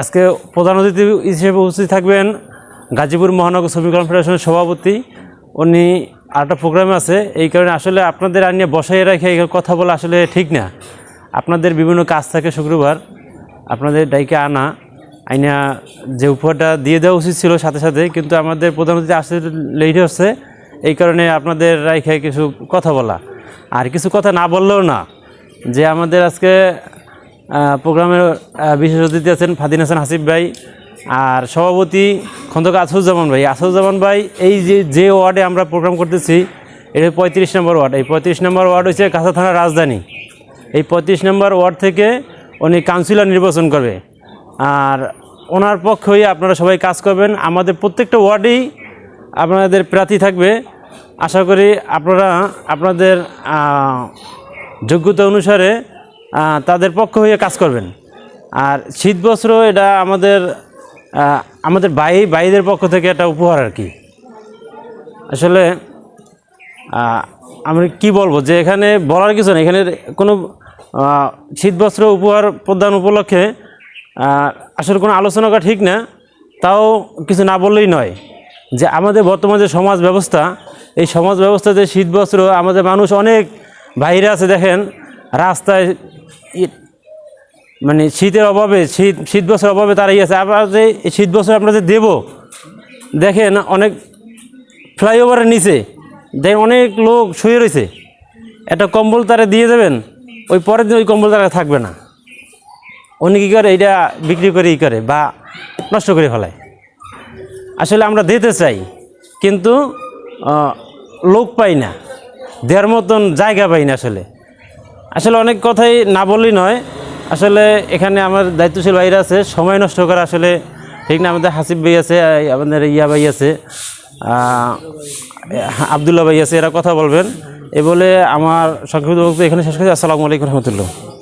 আজকে প্রধান অতিথি হিসেবে উপস্থিত থাকবেন গাজীপুর মহানগর শ্রমিক কনফেডারেশনের সভাপতি। উনি আরেকটা প্রোগ্রাম আছে, এই কারণে আসলে আপনাদের আর নিয়ে বসাই রেখে কথা বলা আসলে ঠিক না। আপনাদের বিভিন্ন কাজ থাকে শুক্রবার, আপনাদের ডাইকে আনা। আইনা যে উপহারটা দিয়ে দেওয়া উচিত ছিল সাথে সাথে, কিন্তু আমাদের প্রধান অতিথি আসতে লেট হচ্ছে, এই কারণে আপনাদের রাইখে কিছু কথা বলা। আর কিছু কথা না বললেও না, যে আমাদের আজকে প্রোগ্রামের বিশেষ অতিথি আছেন ফাদিন হাসান হাসিফ ভাই আর সভাপতি খন্দকার আসুজ্জামান ভাই। আসুজ্জামান ভাই, এই যে যে ওয়ার্ডে আমরা প্রোগ্রাম করতেছি, এটা পঁয়ত্রিশ নম্বর ওয়ার্ড। এই পঁয়ত্রিশ নম্বর ওয়ার্ড হচ্ছে কাঁচা থানার রাজধানী। এই পঁয়ত্রিশ নম্বর ওয়ার্ড থেকে উনি কাউন্সিলর নির্বাচন করবে। আর ওনার পক্ষে হয়ে আপনারা সবাই কাজ করবেন। আমাদের প্রত্যেকটা ওয়ার্ডেই আপনাদের প্রার্থী থাকবে। আশা করি আপনারা, আপনাদের যোগ্যতা অনুসারে তাদের পক্ষ হয়ে কাজ করবেন। আর শীত বস্ত্র এটা আমাদের আমাদের ভাই ভাইদের পক্ষ থেকে একটা উপহার আর কি। আসলে আমি কি বলব যে এখানে বলার কিছু নেই। এখানে কোনো শীত বস্ত্র উপহার প্রদান উপলক্ষে আসলে কোনো আলোচনা করা ঠিক না। তাও কিছু না বললেই নয় যে আমাদের বর্তমান যে সমাজ ব্যবস্থা, এই সমাজ ব্যবস্থাতে শীত বস্ত্র আমাদের মানুষ অনেক বাইরে আছে দেখেন। রাস্তায় মানে শীতের অভাবে, শীত শীত বস্ত্রের অভাবে তারাই আছে। আবার যে শীত বছর আপনারা যে দেবো, দেখেন অনেক ফ্লাইওভারের নিচে, দেখেন অনেক লোক শুয়ে রয়েছে। একটা কম্বল তারা দিয়ে দেবেন, ওই পরের দিন ওই কম্বল তারা থাকবে না। উনি কী করে এইটা বিক্রি করে ই করে বা নষ্ট করে ফেলায়। আসলে আমরা দিতে চাই, কিন্তু লোক পাই না দেওয়ার মতন জায়গা পাই না আসলে। আসলে অনেক কথাই না বললেই নয়। আসলে এখানে আমার দায়িত্বশীল ভাইরা আছে, সময় নষ্ট করা আসলে ঠিক না। আমাদের হাসিব ভাই আছে আমাদের ইয়া ভাই আছে আবদুল্লা ভাই আছে, এরা কথা বলবেন। এ বলে আমার সংক্ষিপ্ত বক্তব্য এখানে শেষ করছি। আসসালামু আলাইকুম রহমতুল্লাহ।